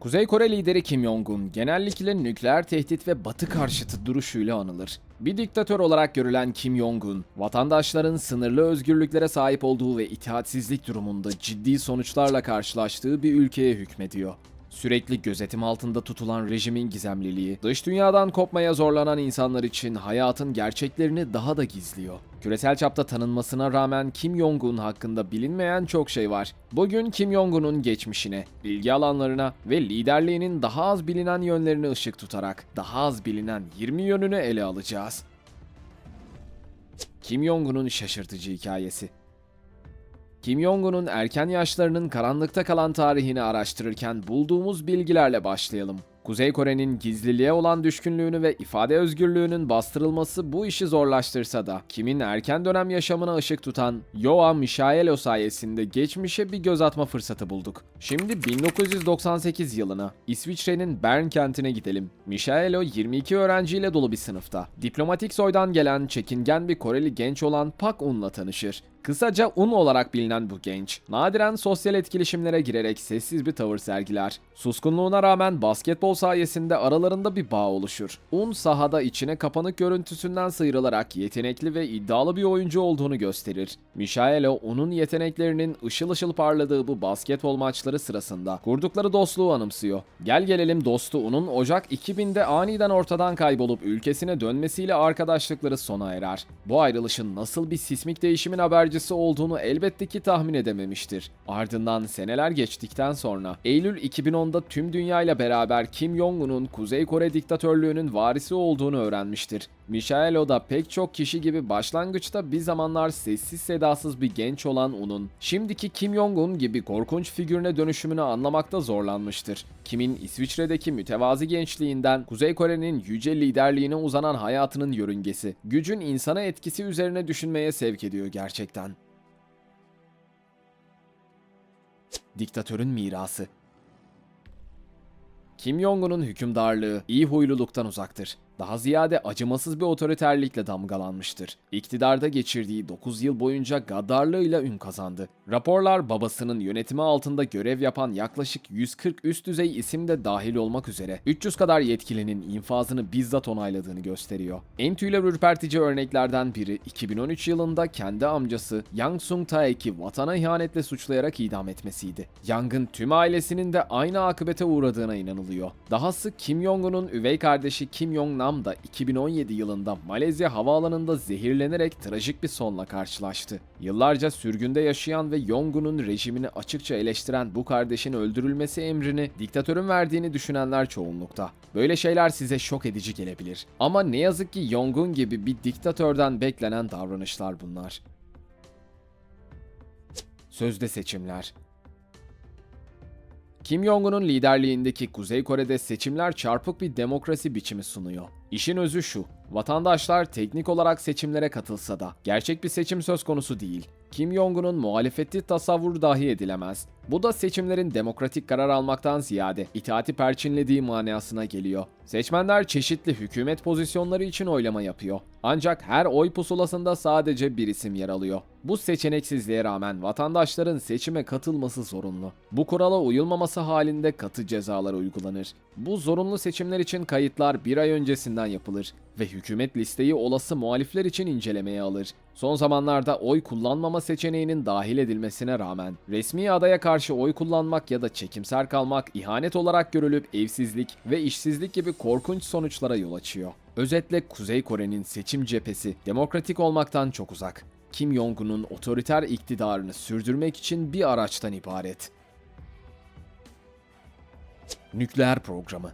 Kuzey Kore lideri Kim Jong-un genellikle nükleer tehdit ve batı karşıtı duruşuyla anılır. Bir diktatör olarak görülen Kim Jong-un, vatandaşların sınırlı özgürlüklere sahip olduğu ve itaatsizlik durumunda ciddi sonuçlarla karşılaştığı bir ülkeye hükmediyor. Sürekli gözetim altında tutulan rejimin gizemliliği, dış dünyadan kopmaya zorlanan insanlar için hayatın gerçeklerini daha da gizliyor. Küresel çapta tanınmasına rağmen Kim Jong-un hakkında bilinmeyen çok şey var. Bugün Kim Jong-un'un geçmişine, bilgi alanlarına ve liderliğinin daha az bilinen yönlerini ışık tutarak daha az bilinen 20 yönünü ele alacağız. Kim Jong-un'un şaşırtıcı hikayesi. Kim Jong-un'un erken yaşlarının karanlıkta kalan tarihini araştırırken bulduğumuz bilgilerle başlayalım. Kuzey Kore'nin gizliliğe olan düşkünlüğünü ve ifade özgürlüğünün bastırılması bu işi zorlaştırsa da Kim'in erken dönem yaşamına ışık tutan Yoa Michaelo sayesinde geçmişe bir göz atma fırsatı bulduk. Şimdi 1998 yılına İsviçre'nin Bern kentine gidelim. Michaelo 22 öğrenciyle dolu bir sınıfta. Diplomatik soydan gelen çekingen bir Koreli genç olan Pak Un'la tanışır. Kısaca Un olarak bilinen bu genç, nadiren sosyal etkileşimlere girerek sessiz bir tavır sergiler. Suskunluğuna rağmen basketbol sayesinde aralarında bir bağ oluşur. Un sahada içine kapanık görüntüsünden sıyrılarak yetenekli ve iddialı bir oyuncu olduğunu gösterir. Michaelo, Un'un yeteneklerinin ışıl ışıl parladığı bu basketbol maçları sırasında kurdukları dostluğu anımsıyor. Gel gelelim dostu Un'un Ocak 2000'de aniden ortadan kaybolup ülkesine dönmesiyle arkadaşlıkları sona erer. Bu ayrılışın nasıl bir sismik değişimin habercisi olduğunu elbette ki tahmin edememiştir. Ardından seneler geçtikten sonra Eylül 2010'da tüm dünyayla beraber Kim Jong-un'un Kuzey Kore diktatörlüğünün varisi olduğunu öğrenmiştir. Michaelo da pek çok kişi gibi başlangıçta bir zamanlar sessiz sedasız bir genç olan Un'un şimdiki Kim Jong-un gibi korkunç figürüne dönüşümünü anlamakta zorlanmıştır. Kim'in İsviçre'deki mütevazi gençliğinden Kuzey Kore'nin yüce liderliğine uzanan hayatının yörüngesi, gücün insana etkisi üzerine düşünmeye sevk ediyor gerçekten. Diktatörün mirası Kim Jong-un'un hükümdarlığı iyi huyluluktan uzaktır. Daha ziyade acımasız bir otoriterlikle damgalanmıştır. İktidarda geçirdiği 9 yıl boyunca gaddarlığıyla ün kazandı. Raporlar babasının yönetimi altında görev yapan yaklaşık 140 üst düzey isim de dahil olmak üzere 300 kadar yetkilinin infazını bizzat onayladığını gösteriyor. En tüyler ürpertici örneklerden biri 2013 yılında kendi amcası Yang Sung Taek'i vatana ihanetle suçlayarak idam etmesiydi. Yang'ın tüm ailesinin de aynı akıbete uğradığına inanılıyor. Dahası Kim Jong-un'un üvey kardeşi Kim Jong-nam da 2017 yılında Malezya havaalanında zehirlenerek trajik bir sonla karşılaştı. Yıllarca sürgünde yaşayan ve Jong-un'un rejimini açıkça eleştiren bu kardeşin öldürülmesi emrini diktatörün verdiğini düşünenler çoğunlukta. Böyle şeyler size şok edici gelebilir. Ama ne yazık ki Jong-un gibi bir diktatörden beklenen davranışlar bunlar. Sözde seçimler Kim Jong-un'un liderliğindeki Kuzey Kore'de seçimler çarpık bir demokrasi biçimi sunuyor. İşin özü şu, vatandaşlar teknik olarak seçimlere katılsa da gerçek bir seçim söz konusu değil. Kim Jong-un'un muhalefeti tasavvur dahi edilemez. Bu da seçimlerin demokratik karar almaktan ziyade itaati perçinlediği manasına geliyor. Seçmenler çeşitli hükümet pozisyonları için oylama yapıyor. Ancak her oy pusulasında sadece bir isim yer alıyor. Bu seçeneksizliğe rağmen vatandaşların seçime katılması zorunlu. Bu kurala uyulmaması halinde katı cezalar uygulanır. Bu zorunlu seçimler için kayıtlar bir ay öncesinden yapılır ve hükümet listeyi olası muhalifler için incelemeye alır. Son zamanlarda oy kullanmama seçeneğinin dahil edilmesine rağmen resmi adaya karşı oy kullanmak ya da çekimser kalmak ihanet olarak görülüp evsizlik ve işsizlik gibi korkunç sonuçlara yol açıyor. Özetle Kuzey Kore'nin seçim cephesi demokratik olmaktan çok uzak. Kim Jong-un'un otoriter iktidarını sürdürmek için bir araçtan ibaret. Nükleer programı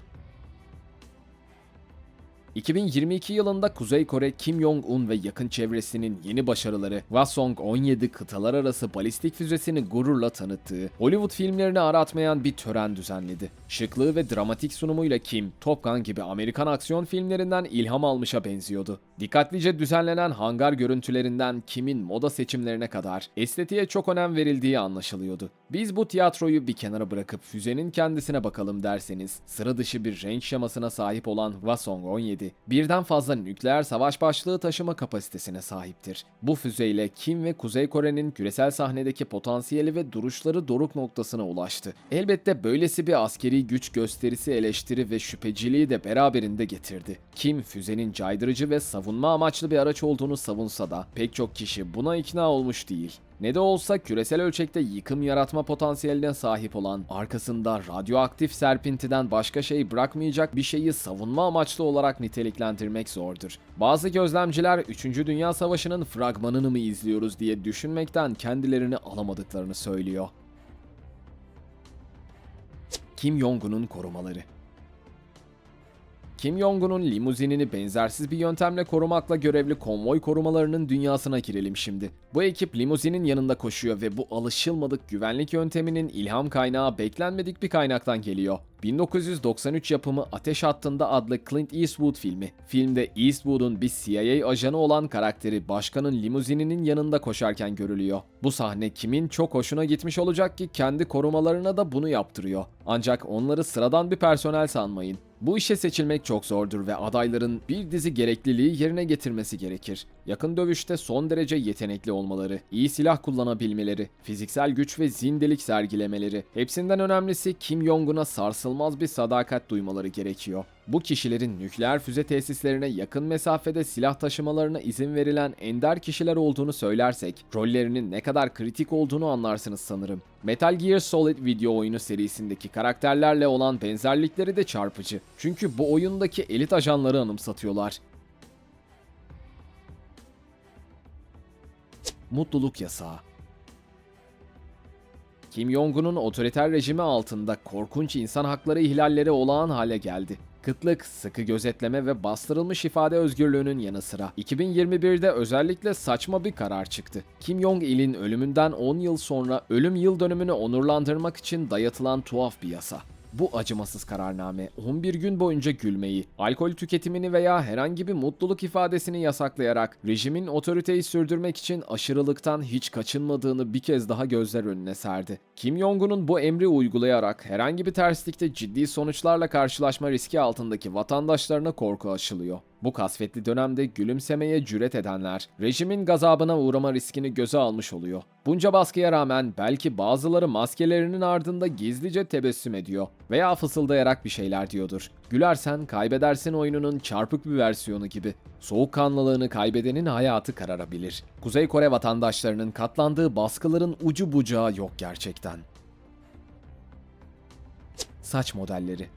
2022 yılında Kuzey Kore Kim Jong-un ve yakın çevresinin yeni başarıları Hwasong-17 kıtalar arası balistik füzesini gururla tanıttığı, Hollywood filmlerini aratmayan bir tören düzenledi. Şıklığı ve dramatik sunumuyla Kim, Top Gun gibi Amerikan aksiyon filmlerinden ilham almışa benziyordu. Dikkatlice düzenlenen hangar görüntülerinden Kim'in moda seçimlerine kadar estetiğe çok önem verildiği anlaşılıyordu. Biz bu tiyatroyu bir kenara bırakıp füzenin kendisine bakalım derseniz, sıra dışı bir renk şemasına sahip olan Hwasong-17 geldi. Birden fazla nükleer savaş başlığı taşıma kapasitesine sahiptir. Bu füzeyle Kim ve Kuzey Kore'nin küresel sahnedeki potansiyeli ve duruşları doruk noktasına ulaştı. Elbette böylesi bir askeri güç gösterisi eleştiri ve şüpheciliği de beraberinde getirdi. Kim füzenin caydırıcı ve savunma amaçlı bir araç olduğunu savunsa da pek çok kişi buna ikna olmuş değil. Ne de olsa küresel ölçekte yıkım yaratma potansiyeline sahip olan, arkasında radyoaktif serpintiden başka şey bırakmayacak bir şeyi savunma amaçlı olarak niteliklendirmek zordur. Bazı gözlemciler 3. Dünya Savaşı'nın fragmanını mı izliyoruz diye düşünmekten kendilerini alamadıklarını söylüyor. Kim Jong-un'un korumaları Kim Jong-un'un limuzinini benzersiz bir yöntemle korumakla görevli konvoy korumalarının dünyasına girelim şimdi. Bu ekip limuzinin yanında koşuyor ve bu alışılmadık güvenlik yönteminin ilham kaynağı beklenmedik bir kaynaktan geliyor. 1993 yapımı Ateş Hattı'nda adlı Clint Eastwood filmi. Filmde Eastwood'un bir CIA ajanı olan karakteri başkanın limuzininin yanında koşarken görülüyor. Bu sahne kimin çok hoşuna gitmiş olacak ki kendi korumalarına da bunu yaptırıyor. Ancak onları sıradan bir personel sanmayın. Bu işe seçilmek çok zordur ve adayların bir dizi gerekliliği yerine getirmesi gerekir. Yakın dövüşte son derece yetenekli olmaları, iyi silah kullanabilmeleri, fiziksel güç ve zindelik sergilemeleri, hepsinden önemlisi Kim Jong-un'a sarsılmaz bir sadakat duymaları gerekiyor. Bu kişilerin nükleer füze tesislerine yakın mesafede silah taşımalarına izin verilen ender kişiler olduğunu söylersek, rollerinin ne kadar kritik olduğunu anlarsınız sanırım. Metal Gear Solid video oyunu serisindeki karakterlerle olan benzerlikleri de çarpıcı. Çünkü bu oyundaki elit ajanları anımsatıyorlar. Mutluluk yasağı Kim Jong-un'un otoriter rejimi altında korkunç insan hakları ihlalleri olağan hale geldi. Kıtlık, sıkı gözetleme ve bastırılmış ifade özgürlüğünün yanı sıra 2021'de özellikle saçma bir karar çıktı. Kim Jong-il'in ölümünden 10 yıl sonra ölüm yıl dönümünü onurlandırmak için dayatılan tuhaf bir yasa. Bu acımasız kararname 11 gün boyunca gülmeyi, alkol tüketimini veya herhangi bir mutluluk ifadesini yasaklayarak rejimin otoriteyi sürdürmek için aşırılıktan hiç kaçınmadığını bir kez daha gözler önüne serdi. Kim Jong-un'un bu emri uygulayarak herhangi bir terslikte ciddi sonuçlarla karşılaşma riski altındaki vatandaşlarına korku aşılıyor. Bu kasvetli dönemde gülümsemeye cüret edenler, rejimin gazabına uğrama riskini göze almış oluyor. Bunca baskıya rağmen belki bazıları maskelerinin ardında gizlice tebessüm ediyor veya fısıldayarak bir şeyler diyordur. Gülersen kaybedersin oyununun çarpık bir versiyonu gibi. Soğukkanlılığını kaybedenin hayatı kararabilir. Kuzey Kore vatandaşlarının katlandığı baskıların ucu bucağı yok gerçekten. Saç modelleri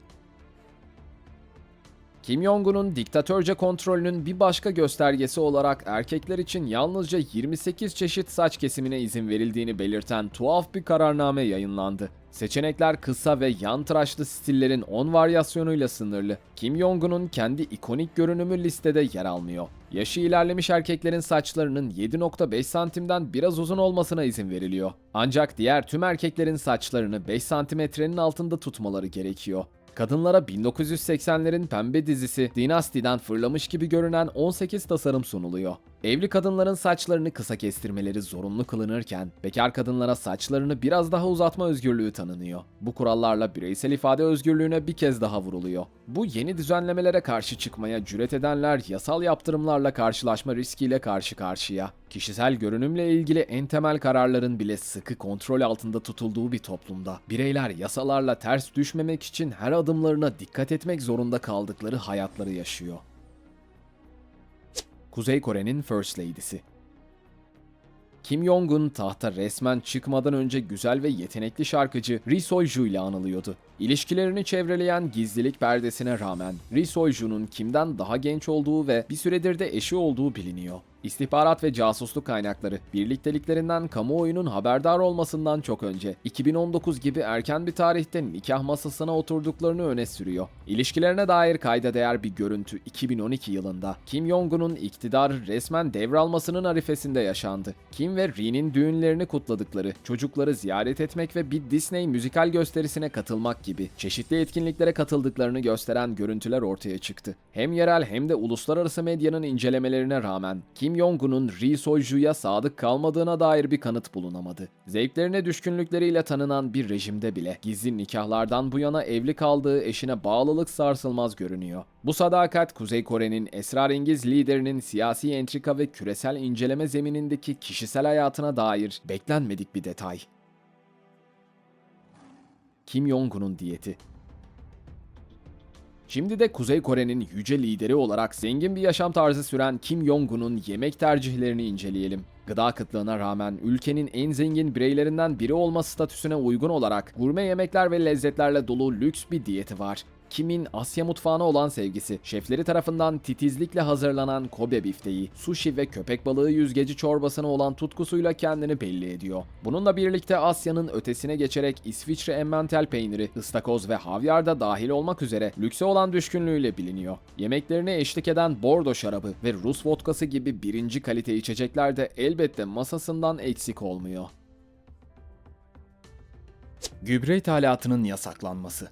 Kim Jong-un'un diktatörce kontrolünün bir başka göstergesi olarak erkekler için yalnızca 28 çeşit saç kesimine izin verildiğini belirten tuhaf bir kararname yayınlandı. Seçenekler kısa ve yan tıraşlı stillerin 10 varyasyonuyla sınırlı. Kim Jong-un'un kendi ikonik görünümü listede yer almıyor. Yaşı ilerlemiş erkeklerin saçlarının 7.5 santimden biraz uzun olmasına izin veriliyor. Ancak diğer tüm erkeklerin saçlarını 5 santimetrenin altında tutmaları gerekiyor. Kadınlara 1980'lerin pembe dizisi Dynasty'den fırlamış gibi görünen 18 tasarım sunuluyor. Evli kadınların saçlarını kısa kestirmeleri zorunlu kılınırken, bekar kadınlara saçlarını biraz daha uzatma özgürlüğü tanınıyor. Bu kurallarla bireysel ifade özgürlüğüne bir kez daha vuruluyor. Bu yeni düzenlemelere karşı çıkmaya cüret edenler yasal yaptırımlarla karşılaşma riskiyle karşı karşıya. Kişisel görünümle ilgili en temel kararların bile sıkı kontrol altında tutulduğu bir toplumda bireyler yasalarla ters düşmemek için her adımlarına dikkat etmek zorunda kaldıkları hayatları yaşıyor. Kuzey Kore'nin First Lady'si Kim Jong-un tahta resmen çıkmadan önce güzel ve yetenekli şarkıcı Ri Sol-ju ile anılıyordu. İlişkilerini çevreleyen gizlilik perdesine rağmen Ri Sol-ju'nun kimden daha genç olduğu ve bir süredir de eşi olduğu biliniyor. İstihbarat ve casusluk kaynakları birlikteliklerinden kamuoyunun haberdar olmasından çok önce 2019 gibi erken bir tarihte nikah masasına oturduklarını öne sürüyor. İlişkilerine dair kayda değer bir görüntü 2012 yılında Kim Jong-un'un iktidarı resmen devralmasının arifesinde yaşandı. Kim ve Ri'nin düğünlerini kutladıkları, çocukları ziyaret etmek ve bir Disney müzikal gösterisine katılmak gibi çeşitli etkinliklere katıldıklarını gösteren görüntüler ortaya çıktı. Hem yerel hem de uluslararası medyanın incelemelerine rağmen Kim Kim Jong-un'un Ri Soj-ju'ya sadık kalmadığına dair bir kanıt bulunamadı. Zevklerine düşkünlükleriyle tanınan bir rejimde bile gizli nikahlardan bu yana evli kaldığı eşine bağlılık sarsılmaz görünüyor. Bu sadakat Kuzey Kore'nin esrarengiz liderinin siyasi entrika ve küresel inceleme zeminindeki kişisel hayatına dair beklenmedik bir detay. Kim Jong-un'un diyeti Şimdi de Kuzey Kore'nin yüce lideri olarak zengin bir yaşam tarzı süren Kim Jong-un'un yemek tercihlerini inceleyelim. Gıda kıtlığına rağmen ülkenin en zengin bireylerinden biri olma statüsüne uygun olarak gurme yemekler ve lezzetlerle dolu lüks bir diyeti var. Kim'in Asya mutfağına olan sevgisi, şefleri tarafından titizlikle hazırlanan Kobe bifteği, sushi ve köpek balığı yüzgeci çorbasına olan tutkusuyla kendini belli ediyor. Bununla birlikte Asya'nın ötesine geçerek İsviçre emmental peyniri, ıstakoz ve havyar da dahil olmak üzere lükse olan düşkünlüğüyle biliniyor. Yemeklerine eşlik eden bordo şarabı ve Rus vodkası gibi birinci kalite içecekler de elbette masasından eksik olmuyor. Gübre ithalatının yasaklanması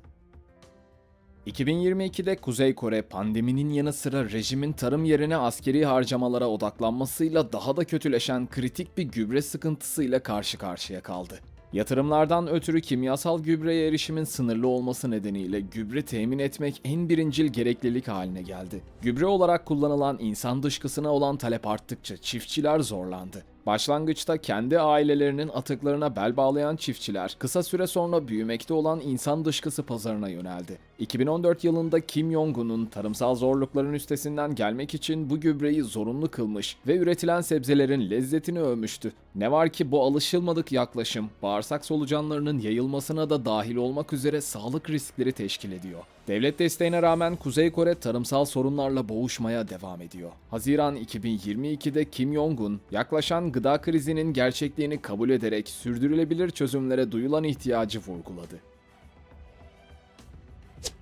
2022'de Kuzey Kore pandeminin yanı sıra rejimin tarım yerine askeri harcamalara odaklanmasıyla daha da kötüleşen kritik bir gübre sıkıntısıyla karşı karşıya kaldı. Yatırımlardan ötürü kimyasal gübreye erişimin sınırlı olması nedeniyle gübre temin etmek en birincil gereklilik haline geldi. Gübre olarak kullanılan insan dışkısına olan talep arttıkça çiftçiler zorlandı. Başlangıçta kendi ailelerinin atıklarına bel bağlayan çiftçiler kısa süre sonra büyümekte olan insan dışkısı pazarına yöneldi. 2014 yılında Kim Jong-un'un tarımsal zorlukların üstesinden gelmek için bu gübreyi zorunlu kılmış ve üretilen sebzelerin lezzetini övmüştü. Ne var ki bu alışılmadık yaklaşım bağırsak solucanlarının yayılmasına da dahil olmak üzere sağlık riskleri teşkil ediyor. Devlet desteğine rağmen Kuzey Kore tarımsal sorunlarla boğuşmaya devam ediyor. Haziran 2022'de Kim Jong-un yaklaşan gıda krizinin gerçekliğini kabul ederek sürdürülebilir çözümlere duyulan ihtiyacı vurguladı.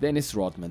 Dennis Rodman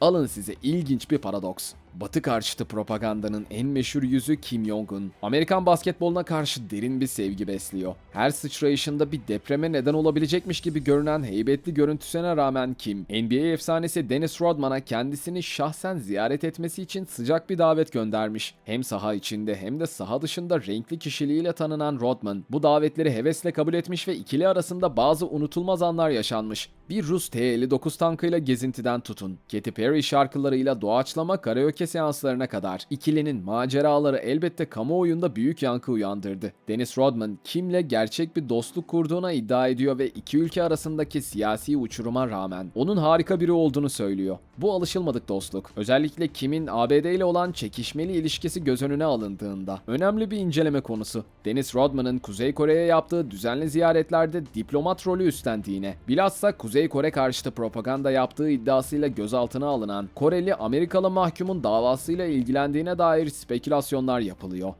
Alın size ilginç bir paradoks. Batı karşıtı propagandanın en meşhur yüzü Kim Jong-un, Amerikan basketboluna karşı derin bir sevgi besliyor. Her sıçrayışında bir depreme neden olabilecekmiş gibi görünen heybetli görüntüsüne rağmen Kim, NBA efsanesi Dennis Rodman'a kendisini şahsen ziyaret etmesi için sıcak bir davet göndermiş. Hem saha içinde hem de saha dışında renkli kişiliğiyle tanınan Rodman, bu davetleri hevesle kabul etmiş ve ikili arasında bazı unutulmaz anlar yaşanmış. Bir Rus T-59 tankıyla gezintiden tutun, Katy Perry şarkılarıyla doğaçlama karaoke seanslarına kadar ikilinin maceraları elbette kamuoyunda büyük yankı uyandırdı. Dennis Rodman, Kim'le gerçek bir dostluk kurduğuna iddia ediyor ve iki ülke arasındaki siyasi uçuruma rağmen onun harika biri olduğunu söylüyor. Bu alışılmadık dostluk, özellikle Kim'in ABD ile olan çekişmeli ilişkisi göz önüne alındığında önemli bir inceleme konusu. Dennis Rodman'ın Kuzey Kore'ye yaptığı düzenli ziyaretlerde diplomat rolü üstlendiğine, bilhassa Kuzey Kore karşıtı propaganda yaptığı iddiasıyla gözaltına alınan Koreli Amerikalı mahkumun davasıyla ilgilendiğine dair spekülasyonlar yapılıyor.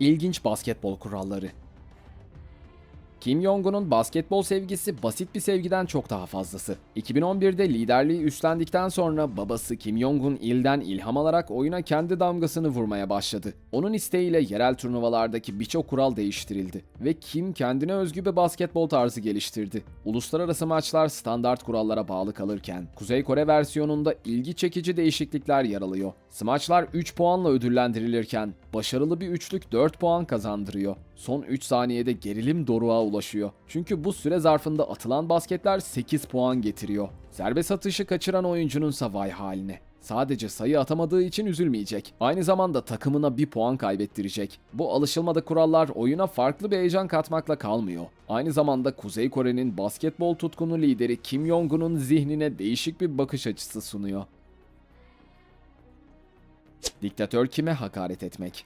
İlginç basketbol kuralları Kim Jong-un'un basketbol sevgisi basit bir sevgiden çok daha fazlası. 2011'de liderliği üstlendikten sonra babası Kim Jong-un ilden ilham alarak oyuna kendi damgasını vurmaya başladı. Onun isteğiyle yerel turnuvalardaki birçok kural değiştirildi ve Kim kendine özgü bir basketbol tarzı geliştirdi. Uluslararası maçlar standart kurallara bağlı kalırken Kuzey Kore versiyonunda ilgi çekici değişiklikler yer alıyor. Smaçlar 3 puanla ödüllendirilirken başarılı bir üçlük 4 puan kazandırıyor. Son 3 saniyede gerilim doruğa ulaşıyor. Çünkü bu süre zarfında atılan basketler 8 puan getiriyor. Serbest atışı kaçıran oyuncunun vay haline. Sadece sayı atamadığı için üzülmeyecek. Aynı zamanda takımına bir puan kaybettirecek. Bu alışılmadık kurallar oyuna farklı bir heyecan katmakla kalmıyor. Aynı zamanda Kuzey Kore'nin basketbol tutkunu lideri Kim Jong-un'un zihnine değişik bir bakış açısı sunuyor. Diktatör kime hakaret etmek?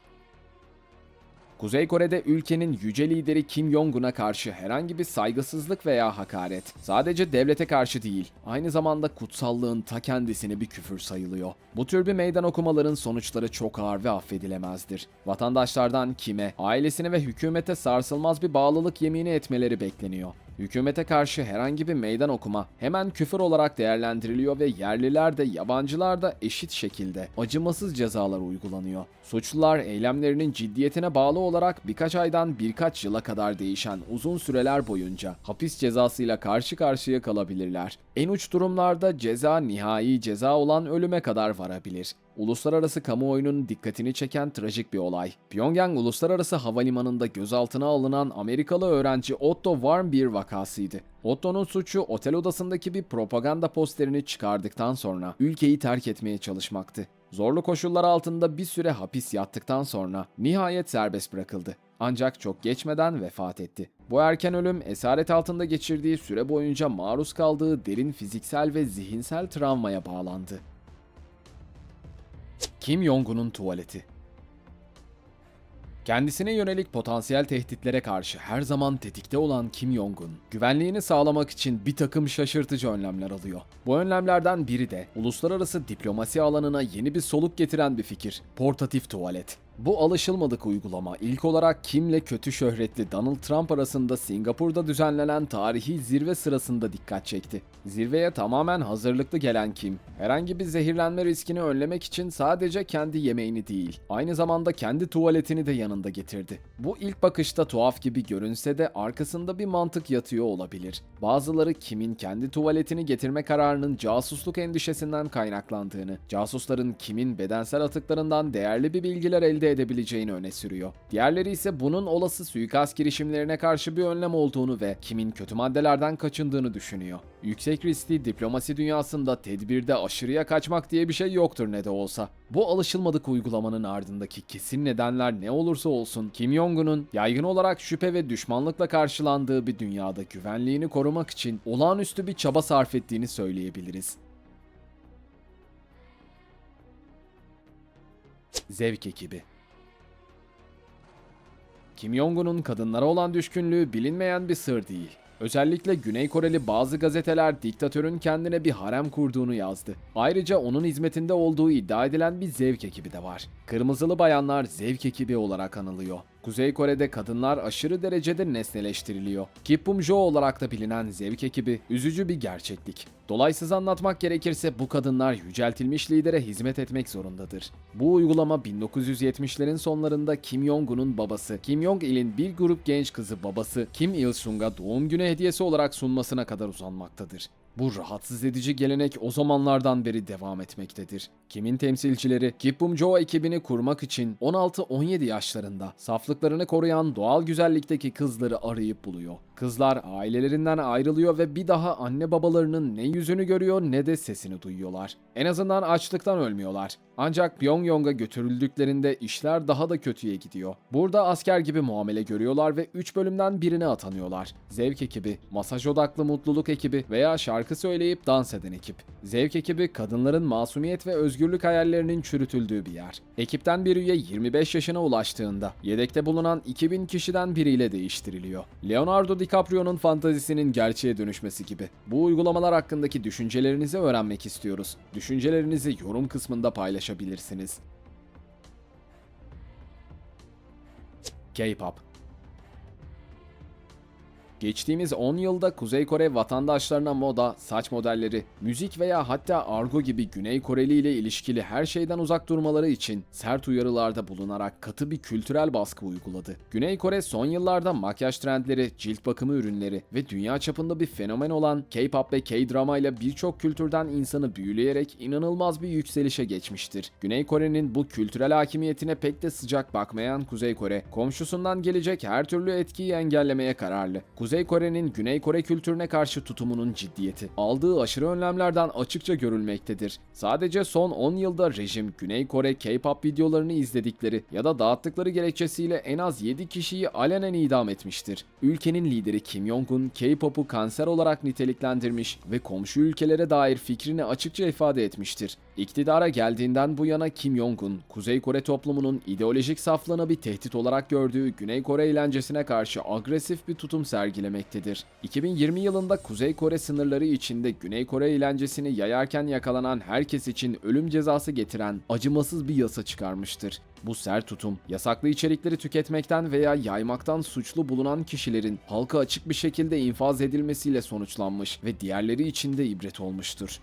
Kuzey Kore'de ülkenin yüce lideri Kim Jong-un'a karşı herhangi bir saygısızlık veya hakaret sadece devlete karşı değil, aynı zamanda kutsallığın ta kendisine bir küfür sayılıyor. Bu tür bir meydan okumaların sonuçları çok ağır ve affedilemezdir. Vatandaşlardan Kim'e, ailesine ve hükümete sarsılmaz bir bağlılık yemini etmeleri bekleniyor. Hükümete karşı herhangi bir meydan okuma hemen küfür olarak değerlendiriliyor ve yerliler de yabancılar da eşit şekilde acımasız cezalar uygulanıyor. Suçlular eylemlerinin ciddiyetine bağlı olarak birkaç aydan birkaç yıla kadar değişen uzun süreler boyunca hapis cezasıyla karşı karşıya kalabilirler. En uç durumlarda ceza nihai ceza olan ölüme kadar varabilir. Uluslararası kamuoyunun dikkatini çeken trajik bir olay. Pyongyang Uluslararası Havalimanı'nda gözaltına alınan Amerikalı öğrenci Otto Warmbier vakasıydı. Otto'nun suçu otel odasındaki bir propaganda posterini çıkardıktan sonra ülkeyi terk etmeye çalışmaktı. Zorlu koşullar altında bir süre hapis yattıktan sonra nihayet serbest bırakıldı. Ancak çok geçmeden vefat etti. Bu erken ölüm esaret altında geçirdiği süre boyunca maruz kaldığı derin fiziksel ve zihinsel travmaya bağlandı. Kim Jong-un'un tuvaleti Kendisine yönelik potansiyel tehditlere karşı her zaman tetikte olan Kim Jong-un, güvenliğini sağlamak için bir takım şaşırtıcı önlemler alıyor. Bu önlemlerden biri de uluslararası diplomasi alanına yeni bir soluk getiren bir fikir, portatif tuvalet. Bu alışılmadık uygulama ilk olarak Kim'le kötü şöhretli Donald Trump arasında Singapur'da düzenlenen tarihi zirve sırasında dikkat çekti. Zirveye tamamen hazırlıklı gelen Kim, herhangi bir zehirlenme riskini önlemek için sadece kendi yemeğini değil, aynı zamanda kendi tuvaletini de yanında getirdi. Bu ilk bakışta tuhaf gibi görünse de arkasında bir mantık yatıyor olabilir. Bazıları Kim'in kendi tuvaletini getirme kararının casusluk endişesinden kaynaklandığını, casusların Kim'in bedensel atıklarından değerli bir bilgiler elde edebileceğini öne sürüyor. Diğerleri ise bunun olası suikast girişimlerine karşı bir önlem olduğunu ve Kim'in kötü maddelerden kaçındığını düşünüyor. Yüksek riskli diplomasi dünyasında tedbirde aşırıya kaçmak diye bir şey yoktur ne de olsa. Bu alışılmadık uygulamanın ardındaki kesin nedenler ne olursa olsun Kim Jong-un'un yaygın olarak şüphe ve düşmanlıkla karşılandığı bir dünyada güvenliğini korumak için olağanüstü bir çaba sarf ettiğini söyleyebiliriz. Zevk ekibi Kim Jong-un'un kadınlara olan düşkünlüğü bilinmeyen bir sır değil. Özellikle Güney Koreli bazı gazeteler diktatörün kendine bir harem kurduğunu yazdı. Ayrıca onun hizmetinde olduğu iddia edilen bir zevk ekibi de var. Kırmızılı bayanlar zevk ekibi olarak anılıyor. Kuzey Kore'de kadınlar aşırı derecede nesneleştiriliyor. Kipum-jo olarak da bilinen zevk ekibi üzücü bir gerçeklik. Dolaysız anlatmak gerekirse bu kadınlar yüceltilmiş lidere hizmet etmek zorundadır. Bu uygulama 1970'lerin sonlarında Kim Jong-un'un babası, Kim Jong-il'in bir grup genç kızı babası Kim Il-sung'a doğum günü hediyesi olarak sunmasına kadar uzanmaktadır. Bu rahatsız edici gelenek o zamanlardan beri devam etmektedir. Kim'in temsilcileri Kipum-jo ekibini kurmak için 16-17 yaşlarında saflıklarını koruyan doğal güzellikteki kızları arayıp buluyor. Kızlar ailelerinden ayrılıyor ve bir daha anne babalarının ne yüzünü görüyor ne de sesini duyuyorlar. En azından açlıktan ölmüyorlar. Ancak Pyongyang'a götürüldüklerinde işler daha da kötüye gidiyor. Burada asker gibi muamele görüyorlar ve 3 bölümden birine atanıyorlar. Zevk ekibi, masaj odaklı mutluluk ekibi veya şarkı söyleyip dans eden ekip. Zevk ekibi kadınların masumiyet ve özgürlük hayallerinin çürütüldüğü bir yer. Ekipten bir üye 25 yaşına ulaştığında yedekte bulunan 2000 kişiden biriyle değiştiriliyor. Leonardo DiCaprio'nun fantazisinin gerçeğe dönüşmesi gibi. Bu uygulamalar hakkındaki düşüncelerinizi öğrenmek istiyoruz. Düşüncelerinizi yorum kısmında paylaşabilirsiniz. K-pop Geçtiğimiz 10 yılda Kuzey Kore vatandaşlarına moda, saç modelleri, müzik veya hatta argo gibi Güney Koreli ile ilişkili her şeyden uzak durmaları için sert uyarılarda bulunarak katı bir kültürel baskı uyguladı. Güney Kore son yıllarda makyaj trendleri, cilt bakımı ürünleri ve dünya çapında bir fenomen olan K-pop ve K-drama ile birçok kültürden insanı büyüleyerek inanılmaz bir yükselişe geçmiştir. Güney Kore'nin bu kültürel hakimiyetine pek de sıcak bakmayan Kuzey Kore, komşusundan gelecek her türlü etkiyi engellemeye kararlı. Kuzey Kore'nin Güney Kore kültürüne karşı tutumunun ciddiyeti, aldığı aşırı önlemlerden açıkça görülmektedir. Sadece son 10 yılda rejim Güney Kore K-pop videolarını izledikleri ya da dağıttıkları gerekçesiyle en az 7 kişiyi alenen idam etmiştir. Ülkenin lideri Kim Jong-un K-pop'u kanser olarak niteliklendirmiş ve komşu ülkelere dair fikrini açıkça ifade etmiştir. İktidara geldiğinden bu yana Kim Jong-un, Kuzey Kore toplumunun ideolojik saflığını bir tehdit olarak gördüğü Güney Kore eğlencesine karşı agresif bir tutum sergilemektedir. 2020 yılında Kuzey Kore sınırları içinde Güney Kore eğlencesini yayarken yakalanan herkes için ölüm cezası getiren acımasız bir yasa çıkarmıştır. Bu sert tutum, yasaklı içerikleri tüketmekten veya yaymaktan suçlu bulunan kişilerin halka açık bir şekilde infaz edilmesiyle sonuçlanmış ve diğerleri için de ibret olmuştur.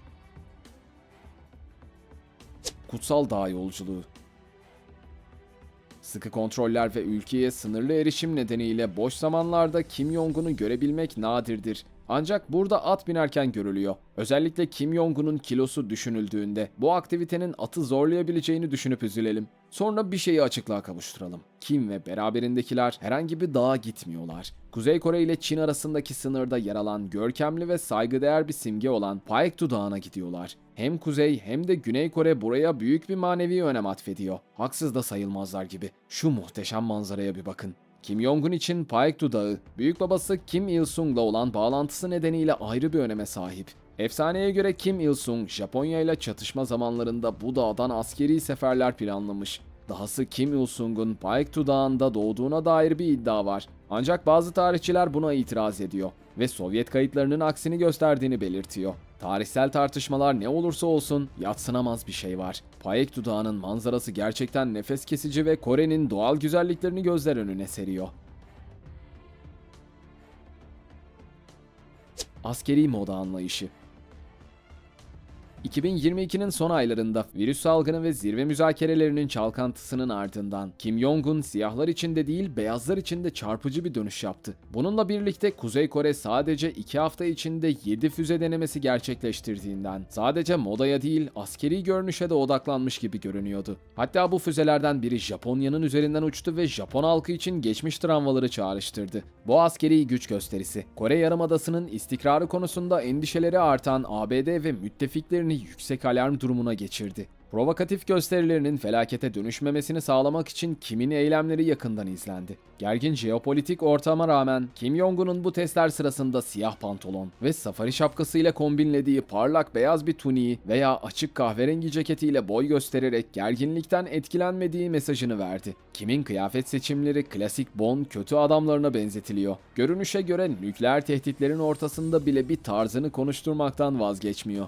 Kutsal Dağ Yolculuğu Sıkı kontroller ve ülkeye sınırlı erişim nedeniyle boş zamanlarda Kim Jong-un'u görebilmek nadirdir. Ancak burada at binerken görülüyor. Özellikle Kim Jong-un'un kilosu düşünüldüğünde bu aktivitenin atı zorlayabileceğini düşünüp üzülelim. Sonra bir şeyi açıklığa kavuşturalım. Kim ve beraberindekiler herhangi bir dağa gitmiyorlar. Kuzey Kore ile Çin arasındaki sınırda yer alan görkemli ve saygıdeğer bir simge olan Paektu Dağı'na gidiyorlar. Hem Kuzey hem de Güney Kore buraya büyük bir manevi önem atfediyor. Haksız da sayılmazlar gibi. Şu muhteşem manzaraya bir bakın. Kim Jong-un için Paektu Dağı, büyük babası Kim Il-sung'la olan bağlantısı nedeniyle ayrı bir öneme sahip. Efsaneye göre Kim Il-sung, Japonya ile çatışma zamanlarında bu dağdan askeri seferler planlamış. Dahası Kim Il-sung'un Paektu Dağı'nda doğduğuna dair bir iddia var. Ancak bazı tarihçiler buna itiraz ediyor ve Sovyet kayıtlarının aksini gösterdiğini belirtiyor. Tarihsel tartışmalar ne olursa olsun yatsınamaz bir şey var. Paektu Dağı'nın manzarası gerçekten nefes kesici ve Kore'nin doğal güzelliklerini gözler önüne seriyor. Askeri moda anlayışı 2022'nin son aylarında virüs salgını ve zirve müzakerelerinin çalkantısının ardından Kim Jong-un siyahlar içinde değil beyazlar içinde çarpıcı bir dönüş yaptı. Bununla birlikte Kuzey Kore sadece 2 hafta içinde 7 füze denemesi gerçekleştirdiğinden sadece modaya değil askeri görünüşe de odaklanmış gibi görünüyordu. Hatta bu füzelerden biri Japonya'nın üzerinden uçtu ve Japon halkı için geçmiş travmaları çağrıştırdı. Bu askeri güç gösterisi Kore Yarımadası'nın istikrarı konusunda endişeleri artan ABD ve müttefiklerini yüksek alarm durumuna geçirdi. Provokatif gösterilerinin felakete dönüşmemesini sağlamak için Kim'in eylemleri yakından izlendi. Gergin jeopolitik ortama rağmen Kim Jong-un'un bu testler sırasında siyah pantolon ve safari şapkasıyla kombinlediği parlak beyaz bir tuniği veya açık kahverengi ceketiyle boy göstererek gerginlikten etkilenmediği mesajını verdi. Kim'in kıyafet seçimleri klasik Bon kötü adamlarına benzetiliyor. Görünüşe göre nükleer tehditlerin ortasında bile bir tarzını konuşturmaktan vazgeçmiyor.